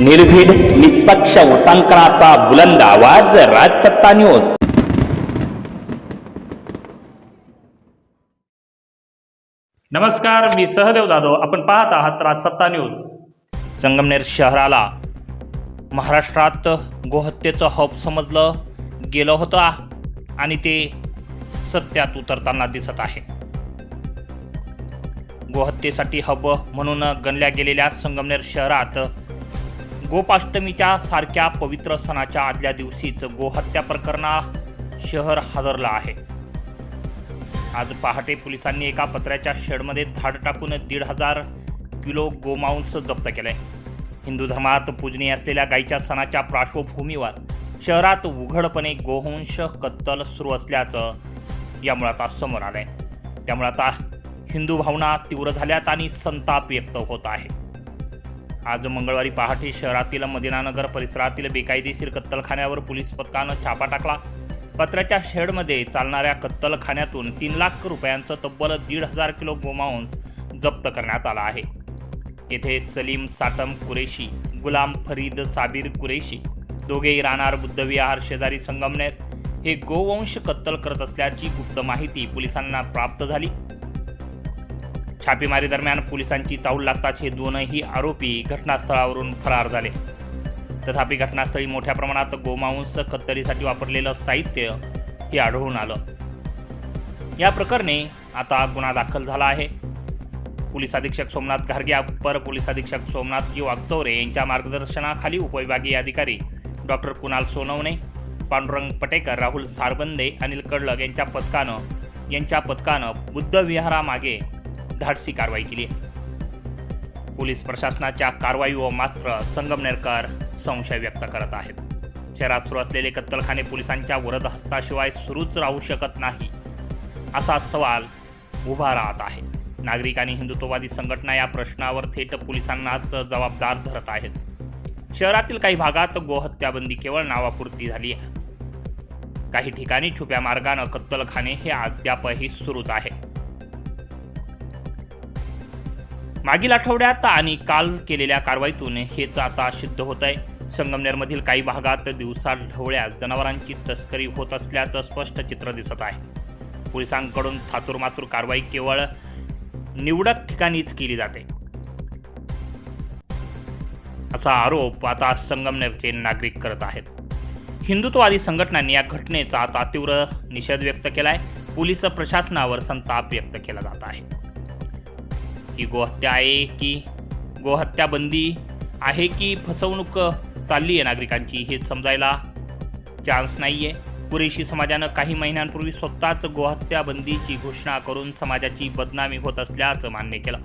निर्भीड निष्पक्ष उटांकनाचा बुलंद आवाज राजसत्ता न्यूज नमस्कार मी सहदेव जाधव. आपण पाहत आहात राजसत्ता न्यूज. संगमनेर शहराला महाराष्ट्रात गोहत्येचं हब समजलं गेलं होतं आणि ते सत्यात उतरताना दिसत आहे. गोहत्येसाठी हब म्हणून गणल्या गेलेल्या संगमनेर शहरात गोपाष्टमीच्या सारख्या पवित्र सणाच्या आदल्या दिवशीच गोहत्या प्रकरणा शहर हादरलं आहे. आज पहाटे पोलिसांनी एका पत्र्याच्या शेडमध्ये धाड टाकून दीड हजार किलो गोमांस जप्त केलंय हिंदू धर्मात पूजनीय असलेल्या गायीच्या सणाच्या पार्श्वभूमीवर शहरात उघडपणे गोवंश कत्तल सुरू असल्याचं यामुळे आता समोर आलंय. त्यामुळे आता हिंदू भावना तीव्र झाल्यात आणि संताप व्यक्त होत आहे. आज मंगळवारी पहाटे शहरातील मदिनानगर परिसरातील बेकायदेशीर कत्तलखान्यावर पोलीस पथकानं छापा टाकला. पत्र्याच्या शेडमध्ये चालणाऱ्या कत्तलखान्यातून तीन लाख रुपयांचं तब्बल दीड हजार किलो गोमांस जप्त करण्यात आला आहे. येथे सलीम साटम कुरेशी गुलाम फरीद साबीर कुरेशी दोघेही राहणार बुद्धविहार शेजारी संगमनेर. हे गोवंश कत्तल करत असल्याची गुप्त माहिती पोलिसांना प्राप्त झाली. छापेमारी दरम्यान पोलिसांची चाहूल लागताच हे दोनही आरोपी घटनास्थळावरून फरार झाले. तथापि घटनास्थळी मोठ्या प्रमाणात गोमांस कत्तरीसाठी वापरलेलं साहित्य हे आढळून आलं. या प्रकरणी आता गुन्हा दाखल झाला आहे. पोलीस अधीक्षक सोमनाथ घारगे अप्पर पोलीस अधीक्षक सोमनाथजी वागचौरे यांच्या मार्गदर्शनाखाली उपविभागीय अधिकारी डॉक्टर कुणाल सोनवणे पांडुरंग पटेकर राहुल सारबंदे अनिल कडलग यांच्या पथकानं यांच्या पथकानं बुद्ध विहारामागे धाडसी कारवाई केली. पोलीस प्रशासनाच्या कारवाईवर मात्र संगमनेरकर संशय व्यक्त करत आहेत. शहरात सुरू असलेले कत्तलखाने पोलिसांच्या वरद हस्ताशिवाय सुरूच राहू शकत नाही असा सवाल उभा राहत आहे. नागरिक आणि हिंदुत्ववादी संघटना या प्रश्नावर थेट पोलिसांनाच जबाबदार धरत आहेत. शहरातील काही भागात गोहत्याबंदी केवळ नावापुरती झाली आहे. काही ठिकाणी छुप्या मार्गानं कत्तलखाने हे अद्यापही सुरूच आहे. मागील आठवड्यात आणि काल केलेल्या कारवाईतून हेच आता सिद्ध होत आहे. संगमनेरमधील काही भागात दिवसा ढवळ्या जनावरांची तस्करी होत असल्याचं स्पष्ट चित्र दिसत आहे. पोलिसांकडून थातुरमातूर कारवाई केवळ निवडक ठिकाणीच केली जाते. असा आरोप आता संगमनेरचे नागरिक करत आहेत. हिंदुत्ववादी संघटनांनी या घटनेचा आता तीव्र निषेध व्यक्त केला आहे पोलीस प्रशासनावर संताप व्यक्त केला जात आहे. ही गोहत्या आहे की गोहत्या बंदी आहे की फसवणूक चालली आहे नागरिकांची हे समजायला चान्स नाही आहे कुरेशी समाजानं काही महिन्यांपूर्वी स्वतःच गोहत्या बंदीची घोषणा करून समाजाची बदनामी होत असल्याचं मान्य केलं.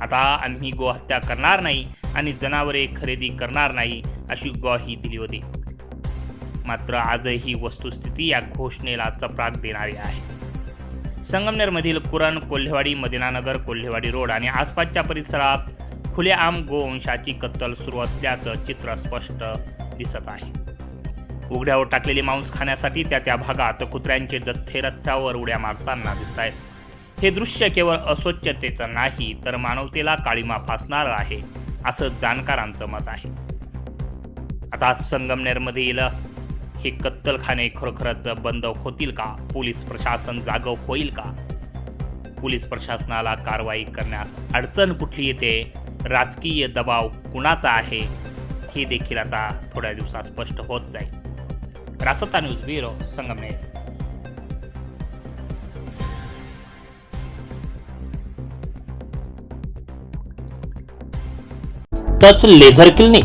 आता आम्ही गोहत्या करणार नाही आणि जनावरे खरेदी करणार नाही अशी ग्वाही दिली होती. मात्र आजही वस्तुस्थिती या घोषणेला चपराक देणारी आहे. संगमनेरमधील कुरण कोल्हेवाडी मदिनानगर कोल्हेवाडी रोड आणि आसपासच्या परिसरात खुलेआम गोवंशाची कत्तल सुरू असल्याचं चित्र स्पष्ट दिसत आहे. उघड्यावर टाकलेले मांस खाण्यासाठी त्या त्या भागात कुत्र्यांचे जथ्थे रस्त्यावर उड्या मारताना दिसत आहेत. हे दृश्य केवळ अस्वच्छतेचं नाही तर मानवतेला काळीमा फासणारं आहे असं जाणकारांचं मत आहे. आता संगमनेरमधील हे कत्तलखाने खरोखरच बंद होतील का? पोलीस प्रशासन जागं होईल का? पोलीस प्रशासनाला कारवाई करण्यास अडचण कुठली येते? राजकीय दबाव कुणाचा आहे? हे देखील आता थोड्या दिवसात स्पष्ट होत जाईल. Rasta news bureau Sangamner. Laser clinic.